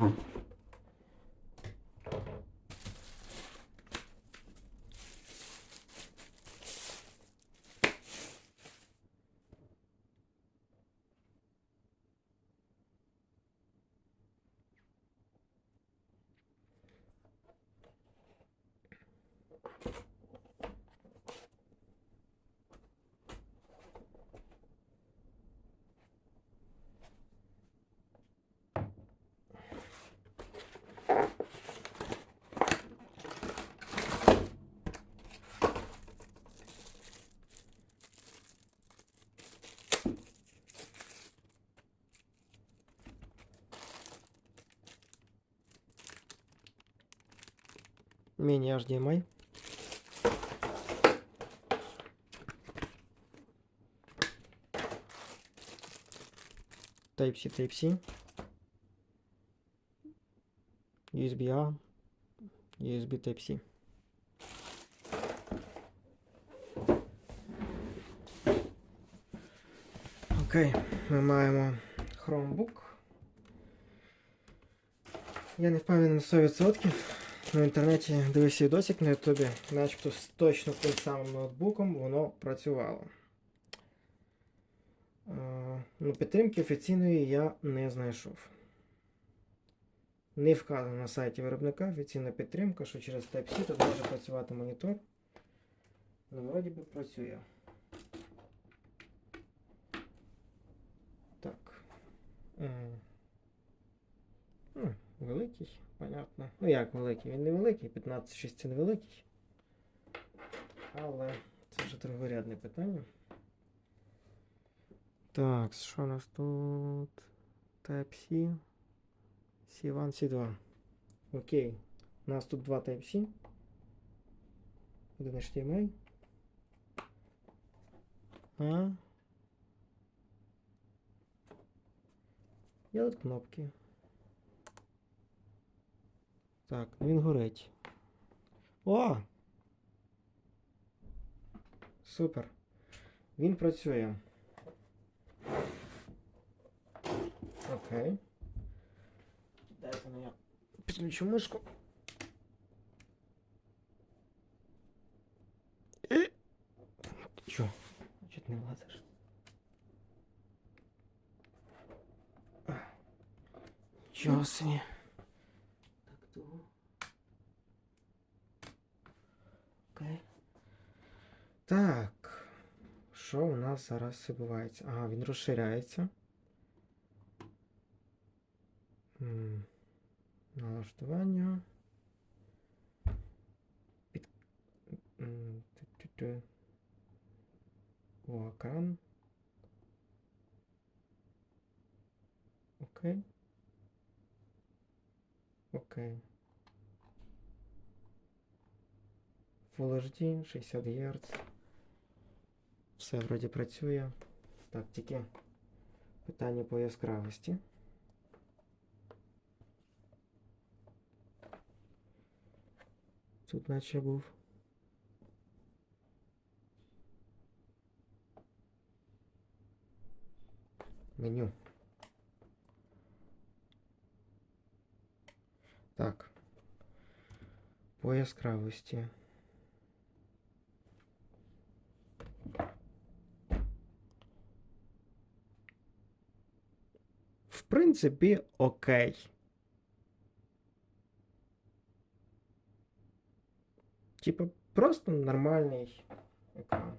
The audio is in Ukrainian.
嗯。Міні HDMI. Type-C, Type-C. USB-A. USB Type-C. Окей, ми маємо Chromebook. Я не впевнений на 100%. На інтернеті дивився відосик на ютубі, начебто з точно тим самим ноутбуком воно працювало. Е, Ну, підтримки офіційної я не знайшов. Не вказано на сайті виробника офіційна підтримка, що через Type-C тут може працювати монітор. Ну, вроді би працює. Так. М. Ну, великий, понятно. Ну як великий? Він не великий, 15,6 це невеликий. Але це вже другорядне питання. Так, що у нас тут? Type-C. C1, C2. Окей. У нас тут два Type-C. Один HDMI. А. Є тут кнопки. Так, ну він горить. О! Супер. Він працює. Окей. Дайте мені підключу мишку. І... Чо? Чуть не влазиш. Чого собі? То. Окей. Так. Що у нас зараз відбувається? Ага, він розширяється. Налаштування. Під... О, екран. Окей. Окей. Full HD, 60 Гц. Все вроді працює. Так, тільки питання по яскравості. Тут наче був. Меню. Так. По яскравості. В принципі, окей. Типа, просто нормальний екран.